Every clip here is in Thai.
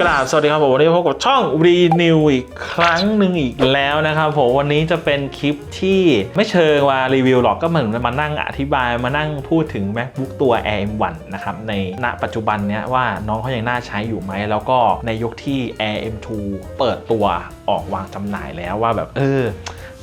กราบสวัสดีครับผมวันนี้พบกับช่องรีนิวอีกครั้งหนึ่งอีกแล้วนะครับผมวันนี้จะเป็นคลิปที่ไม่เชิงว่ารีวิวหรอกก็เหมือนมานั่งอธิบายมานั่งพูดถึง MacBook ตัว Air M1 นะครับในณปัจจุบันเนี้ยว่าน้องเขายังน่าใช้อยู่ไหม แล้วก็ในยุคที่ Air M2 เปิดตัวออกวางจำหน่ายแล้วว่าแบบเออ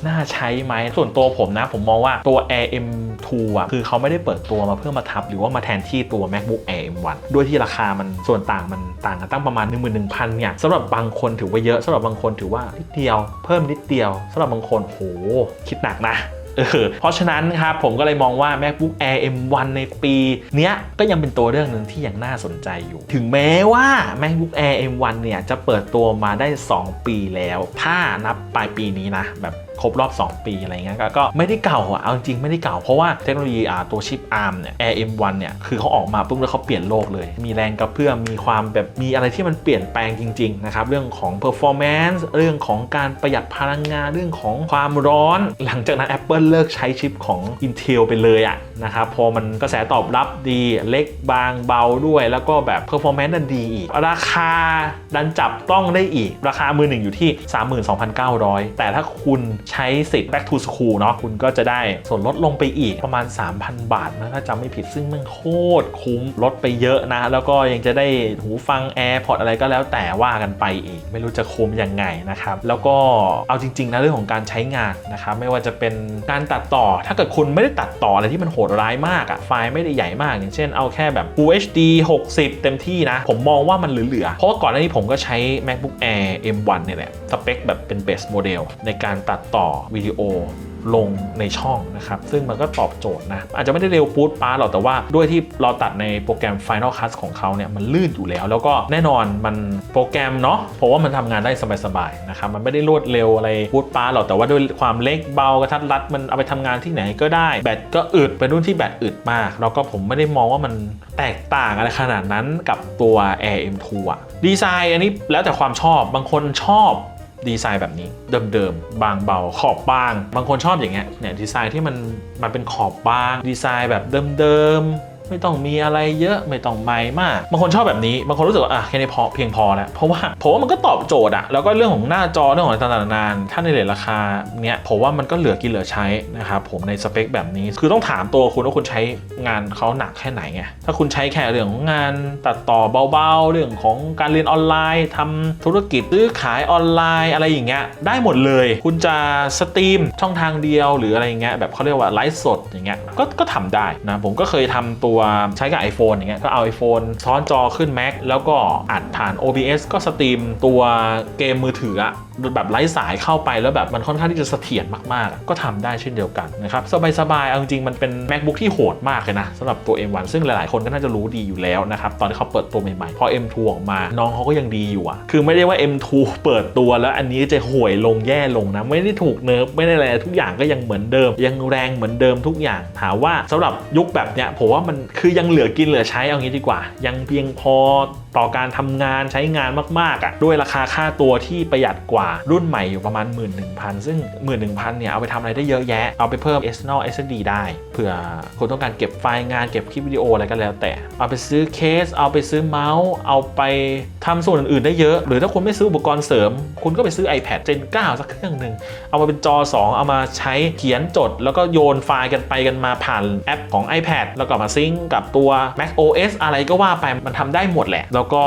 น่าใช้ไหมส่วนตัวผมนะ ผมมองว่าตัว Air M2 อะคือเขาไม่ได้เปิดตัวมาเพื่อมาทับ หรือว่ามาแทนที่ตัว MacBook Air M1 ด้วยที่ราคามันส่วนต่างมันต่างกันตั้งประมาณ 11,000เนี่ยสำหรับบางคนถือว่าเยอะสำหรับบางคนถือว่านิดเดียวเพิ่มนิดเดียวสำหรับบางคนโหคิดหนักนะเพราะฉะนั้นครับผมก็เลยมองว่า MacBook Air M1 ในปีเนี้ยก็ยังเป็นตัวเรื่องหนึ่งที่ยังน่าสนใจอยู่ ถึงแม้ว่า MacBook Air M1 เนี่ยจะเปิดตัวมาได้ 2 ปีแล้ว ถ้านับปลายปีนี้นะแบบ ครบรอบ 2 ปีอะไรเงี้ยก็ก็ไม่ได้เก่าอะเอาจริงไม่ได้เก่า เพราะว่าเทคโนโลยีอ่าตัวชิป ARM เนี่ย Air M1 เนี่ยคือเขาออกมาปุ๊บแล้วเขาเปลี่ยนโลกเลย มีแรงกระเพื่อมมีความแบบมีอะไรที่มันเปลี่ยนแปลงจริงๆนะครับเรื่องของ performance เรื่องของการประหยัดพลังงานเรื่องของความร้อน หลังจากนั้น Apple เลิกใช้ชิปของ Intel ไปเลยอะนะครับพอมันกระแสตอบรับดีเล็กบางเบาด้วย แล้วก็แบบ performance ดันดีอีก ราคาดันจับต้องได้อีก ราคามือหนึ่งอยู่ที่ 32,900 แต่ถ้าคุณใช้สิทธิ์ back to school เนาะคุณก็จะได้ส่วนลดลงไปอีกประมาณ 3,000 บาทนะถ้าจำไม่ผิดซึ่งมันโคตรคุ้มลดไปเยอะนะ แล้วก็ยังจะได้หูฟัง AirPods อะไรก็แล้วแต่ว่ากันไปอีก ไม่รู้จะคุ้มยังไงนะครับ แล้วก็เอาจริงๆนะเรื่องของการใช้งานนะครับไม่ว่าจะเป็นการตัดต่อ ถ้าเกิดคุณไม่ได้ตัดต่ออะไรที่มันโหดร้ายมากอะไฟล์ไม่ได้ใหญ่มาก อย่างเช่นเอาแค่แบบ Full HD 60 เต็มที่นะ ผมมองว่ามันเหลือๆเพราะก่อนหน้านี้ผมก็ใช้ MacBook Air M1 เนี่ยแหละสเปคแบบเป็น base model ในการตัดต่อวิดีโอลงในช่องนะครับ ซึ่งมันก็ตอบโจทย์นะ อาจจะไม่ได้เร็วปูดป้าหรอกแต่ว่าด้วยที่เราตัดในโปรแกรม Final Cut ของเขาเนี่ยมันลื่นอยู่แล้ว แล้วก็แน่นอนมันโปรแกรมเนาะเพราะว่ามันทำงานได้สบายๆนะครับมันไม่ได้รวดเร็วอะไรปูดป้าหรอกแต่ว่าด้วยความเล็กเบากระทัดรัด มันเอาไปทำงานที่ไหนก็ได้ แบตก็อึดเป็นรุ่นที่แบตอึดมาก แล้วก็ผมไม่ได้มองว่ามันแตกต่างอะไรขนาดนั้นกับตัว Air M2 อะดีไซน์อันนี้แล้วแต่ความชอบบางคนชอบ ดีไซน์แบบนี้ เดิมๆ บางเบา ขอบบาง บางคนชอบอย่างเงี้ยเนี่ยดีไซน์ที่มันมันเป็นขอบบาง ดีไซน์แบบเดิมๆ ไม่ต้องมีอะไรเยอะไม่ต้องใหม่มากบางคนชอบแบบนี้บางคนรู้สึกว่าอะแค่นี้พอเพียงพอแล้วเพราะว่าผมว่ามันก็ตอบโจทย์อะแล้วก็เรื่องของหน้าจอเรื่องของต่างๆนานถ้าในเลทราคาเนี้ยผมว่ามันก็เหลือกินเหลือใช้นะครับผมในสเปคแบบนี้คือต้องถามตัวคุณว่าคุณใช้งานเขาหนักแค่ไหนไงถ้าคุณใช้แค่เรื่องของงานตัดต่อเบาๆ เรื่องของการเรียนออนไลน์ทำธุรกิจซื้อขายออนไลน์อะไรอย่างเงี้ยได้หมดเลย คุณจะสตรีมช่องทางเดียวหรืออะไรอย่างเงี้ยแบบเขาเรียกว่าไลฟ์สดอย่างเงี้ยก็ก็ทำได้นะผมก็เคยทำตัวใช้กับ iPhone อย่างเงี้ยก็เอา iPhone ซ้อนจอขึ้น Mac แล้วก็อัดผ่าน OBS ก็สตรีมตัวเกมมือถืออะ แบบไร้สายเข้าไปแล้วแบบมันค่อนข้างที่จะเสถียรมากๆ ก็ทำได้เช่นเดียวกันนะครับสบายๆเอาจริงๆมันเป็น MacBook ที่โหดมากเลยนะสำหรับตัว M1 ซึ่งหลายๆคนก็น่าจะรู้ดีอยู่แล้วนะครับตอนที่เขาเปิดตัวใหม่ๆพอ M2 ออกมาน้องเขาก็ยังดีอยู่อะคือไม่ได้ว่า M2 เปิดตัวแล้วอันนี้จะห่วยลงแย่ลงนะ ไม่ได้ถูกเนิร์ฟไม่ได้อะไรทุกอย่างก็ยังเหมือนเดิม ยังแรงเหมือนเดิมทุกอย่างถามว่าสำหรับยุคแบบเนี้ยผมว่ามันคือยังเหลือกินเหลือใช้เอางี้ดีกว่า ยังเพียงพอต่อการทำงานใช้งานมากๆอะด้วยราคาค่าตัวที่ประหยัดกว่ารุ่นใหม่อยู่ประมาณ 11,000 ซึ่ง 11,000 เนี่ย เอาไปทำอะไรได้เยอะแยะ เอาไปเพิ่ม external SSD ได้เผื่อคุณต้องการเก็บไฟล์งานเก็บคลิปวิดีโออะไรก็แล้วแต่ เอาไปซื้อเคส เอาไปซื้อเมาส์ เอาไปทำส่วนอื่นๆได้เยอะ หรือถ้าคุณไม่ซื้ออุปกรณ์เสริม คุณก็ไปซื้อ iPad Gen 9 สักเครื่องหนึ่งเอามาเป็นจอ 2 เอามาใช้เขียนจด แล้วก็โยนไฟล์กันไปกันมาผ่านแอปของ iPad แล้วก็มาซิงกับตัว Mac OS อะไรก็ว่าไปมันทำได้หมดแหละ แล้วก็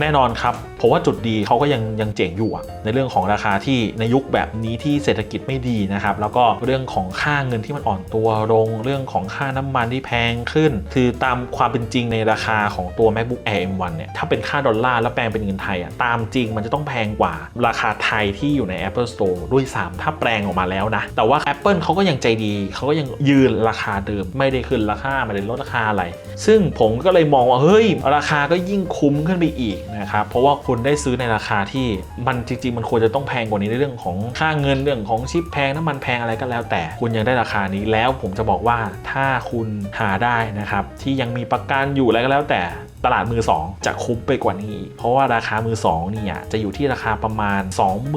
แน่นอนครับผมว่าจุดดีเขาก็ยังยังเจ๋งอยู่ในเรื่องของราคาที่ในยุคแบบนี้ที่เศรษฐกิจไม่ดีนะครับ แล้วก็เรื่องของค่าเงินที่มันอ่อนตัวลง เรื่องของค่าน้ำมันที่แพงขึ้น คือตามความเป็นจริงในราคาของตัว MacBook Air M1 เนี่ย ถ้าเป็นค่าดอลลาร์แล้วแปลงเป็นเงินไทยอะ ตามจริงมันจะต้องแพงกว่าราคาไทยที่อยู่ใน Apple Store ด้วยซ้ำถ้าแปลงออกมาแล้วนะ แต่ว่า Apple เขาก็ยังใจดี เขาก็ยังยืนราคาเดิม ไม่ได้ขึ้นราคา ไม่ได้ลดราคาอะไร ซึ่งผมก็เลยมองว่า เฮ้ย ราคาก็ยิ่งคุ้มขึ้นไปอีกนะครับ เพราะว่าคุณได้ซื้อในราคาที่มันจริง ๆ มันควรจะต้องแพงกว่านี้ในเรื่องของค่าเงินเรื่องของชิปแพงน้ำมันแพงอะไรก็แล้ว แต่คุณยังได้ราคานี้แล้วผมจะบอกว่าถ้าคุณหาได้นะครับที่ยังมีประกันอยู่อะไรก็แล้วแต่ ตลาดมือ 2 จะคุ้มไปกว่านี้อีกเพราะว่าราคามือ2เนี่ยจะอยู่ที่ราคาประมาณ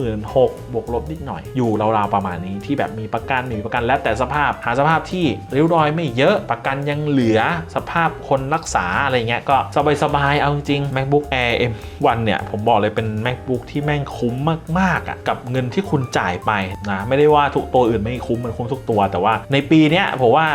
26,000บวกลบนิดหน่อย อยู่ราวๆประมาณนี้ที่แบบมีประกันมีประกันแล้วแต่สภาพ หาสภาพที่ริ้วรอยไม่เยอะประกันยังเหลือสภาพคนรักษาอะไรเงี้ยก็สบายๆเอาจริง MacBook Air M1 เนี่ยผมบอกเลยเป็น MacBook ที่แม่งคุ้มมากๆอะกับเงินที่คุณจ่ายไปนะไม่ได้ว่าทุกตัวอื่นไม่คุ้มมันคุ้มทุกตัว แต่ว่าในปีเนี้ยผมว่า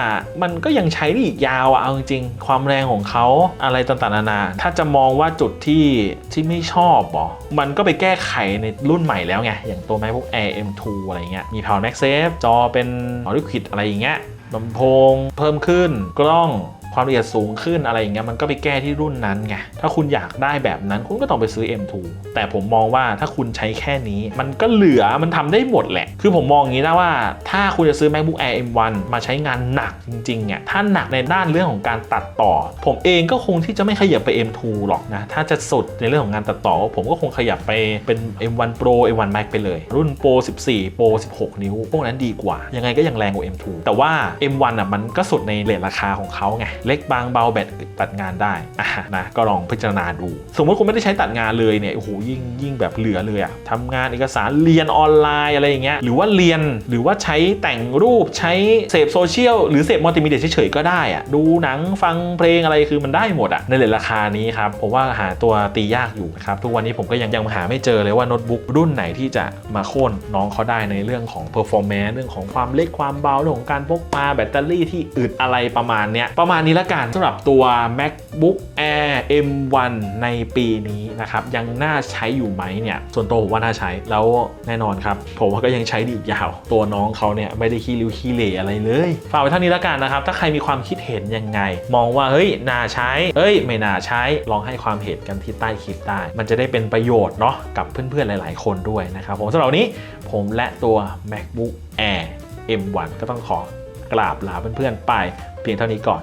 มันก็ยังใช้ได้อีกยาวอะเอาจริงความแรงของเขาอะไรต่างๆนานา ถ้าจะมองว่าจุดที่ที่ไม่ชอบหรอมันก็ไปแก้ไขในรุ่นใหม่แล้วไง อย่างตัว MacBook Air M2 อะไรเงี้ย มี Power MagSafe จอเป็น Liquid อะไรอย่างเงี้ยลำโพงเพิ่มขึ้นกล้อง ความละเอียดสูงขึ้นอะไรอย่างเงี้ยมันก็ไปแก้ที่รุ่นนั้นไงถ้าคุณอยากได้แบบนั้นคุณก็ต้องไปซื้อ M2 แต่ผมมองว่าถ้าคุณใช้แค่นี้ มันก็เหลือมันทำได้หมดแหละ คือผมมองอย่างนี้นะว่า ถ้าคุณจะซื้อ MacBook Air M1 มาใช้งานหนักจริงๆเนี่ยถ้าหนักในด้านเรื่องของการตัดต่อ ผมเองก็คงที่จะไม่ขยับไป M2 หรอกนะถ้าจะสุดในเรื่องของงานตัดต่อ ผมก็คงขยับไปเป็น M1 Pro M1 Max ไปเลย รุ่น Pro 14 Pro 16 นิ้ว พวกนั้นดีกว่า ยังไงก็ยังแรงกว่า M2 แต่ว่า M1 อะมันก็สุดในเรทราคาของเขาไงเล็กบางเบาแบตตัดงานได้อะนะก็ลองพิจารณาดู สมมติคุณไม่ได้ใช้ตัดงานเลยเนี่ยโอ้โหยิ่งยิ่งแบบเหลือเลยอะทำงานเอกสารเรียนออนไลน์อะไรอย่างเงี้ยหรือว่าเรียนหรือว่าใช้แต่งรูปใช้เสพโซเชียลหรือเสพมัลติมีเดียเฉยๆก็ได้อะดูหนังฟังเพลงอะไรคือมันได้หมดอะในเรทราคานี้ครับผมว่าหาตัวตียากอยู่นะครับทุกวันนี้ผมก็ยังยังหาไม่เจอเลยว่าโน้ตบุ๊กรุ่นไหนที่จะมาโค่นน้องเขาได้ในเรื่องของ performance เรื่องของความเล็กความเบาเรื่องของการพกพาแบตเตอรี่ที่อึดอะไรประมาณเนี้ยประมาณนี้ละกันสำหรับตัว MacBook Air M1 ในปีนี้นะครับยังน่าใช้อยู่ไหมเนี่ยส่วนตัวผมว่าน่าใช้แล้วแน่นอนครับ ผมว่าก็ยังใช้ดีอีกยาว ตัวน้องเขาเนี่ยไม่ได้ขี้ริ้วขี้เหร่อะไรเลยฝากไว้เท่านี้ละกันนะครับ ถ้าใครมีความคิดเห็นยังไง มองว่าเฮ้ยน่าใช้เอ้ย ไม่น่าใช้ลองให้ความเห็นกันที่ใต้คลิปได้ มันจะได้เป็นประโยชน์เนาะกับเพื่อนๆหลาย ๆ คนด้วยนะครับผมสำหรับนี้ผมและตัว MacBook Air M1 ก็ต้องขอกราบลาเพื่อนๆไป เพียงเท่านี้ก่อน